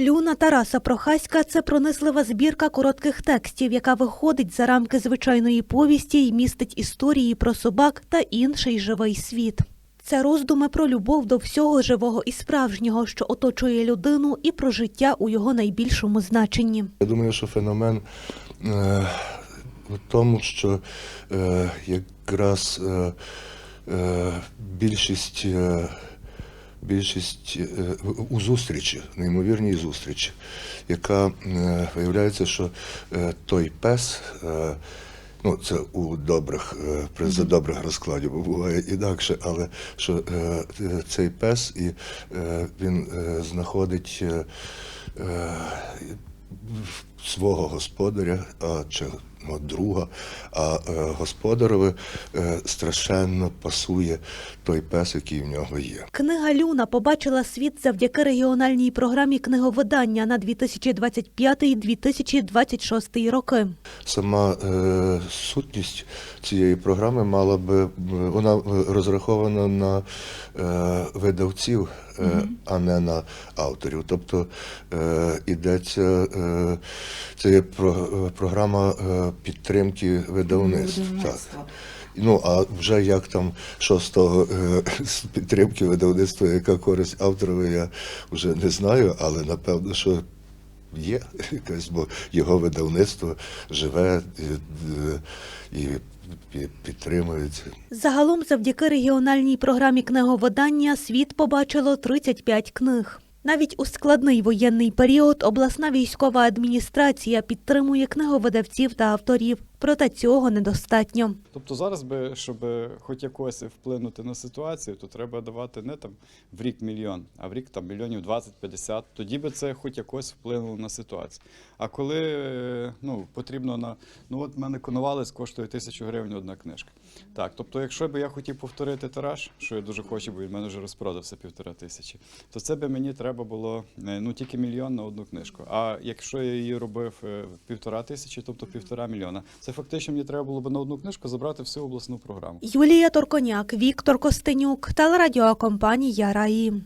Люна Тараса Прохаська це пронизлива збірка коротких текстів, яка виходить за рамки звичайної повісті і містить історії про собак та інший живий світ. Це роздуми про любов до всього живого і справжнього, що оточує людину, і про життя у його найбільшому значенні. Я думаю, що феномен е, в тому, що е, якраз е, е, більшість, е, більшість е, у зустрічі, неймовірній зустрічі, яка е, виявляється, що е, той пес. Ну, це у добрих при за добрих розкладів, буває інакше, але що цей пес і він знаходить свого господаря а, чи ну, друга, а е, господарові е, страшенно пасує той пес, який в нього є. Книга Люна побачила світ завдяки регіональній програмі книговидання на 2025-2026 роки. Сама е, сутність цієї програми мала би вона е, розрахована на е, видавців, е, а не на авторів. Тобто е, ідеться е, це є про, е, програма е, підтримки видавництв. Так. Ну, а вже як там, що з того е, з підтримки видавництва, яка користь авторові, я вже не знаю, але напевно, що є якась, бо його видавництво живе і, і, і підтримується. Загалом, завдяки регіональній програмі книговидання, світ побачило 35 книг. Навіть у складний воєнний період обласна військова адміністрація підтримує книговидавців та авторів, проте цього недостатньо. Тобто зараз би, щоб хоч якось вплинути на ситуацію, то треба давати не там в рік мільйон, а в рік там мільйонів 20-50. Тоді би це хоч якось вплинуло на ситуацію. А коли ну, потрібно на ну от мене конувалець коштує тисячу гривень одна книжка. Так, тобто, якщо б я хотів повторити тираж, що я дуже хочу, бо він мене вже розпродався півтора тисячі, то це би мені треба було е, ну тільки мільйон на одну книжку. А якщо я її робив е, півтора тисячі, тобто півтора мільйона, це фактично мені треба було б на одну книжку забрати всю обласну програму. Юлія Торконяк, Віктор Костенюк, телерадіокомпанія Раї.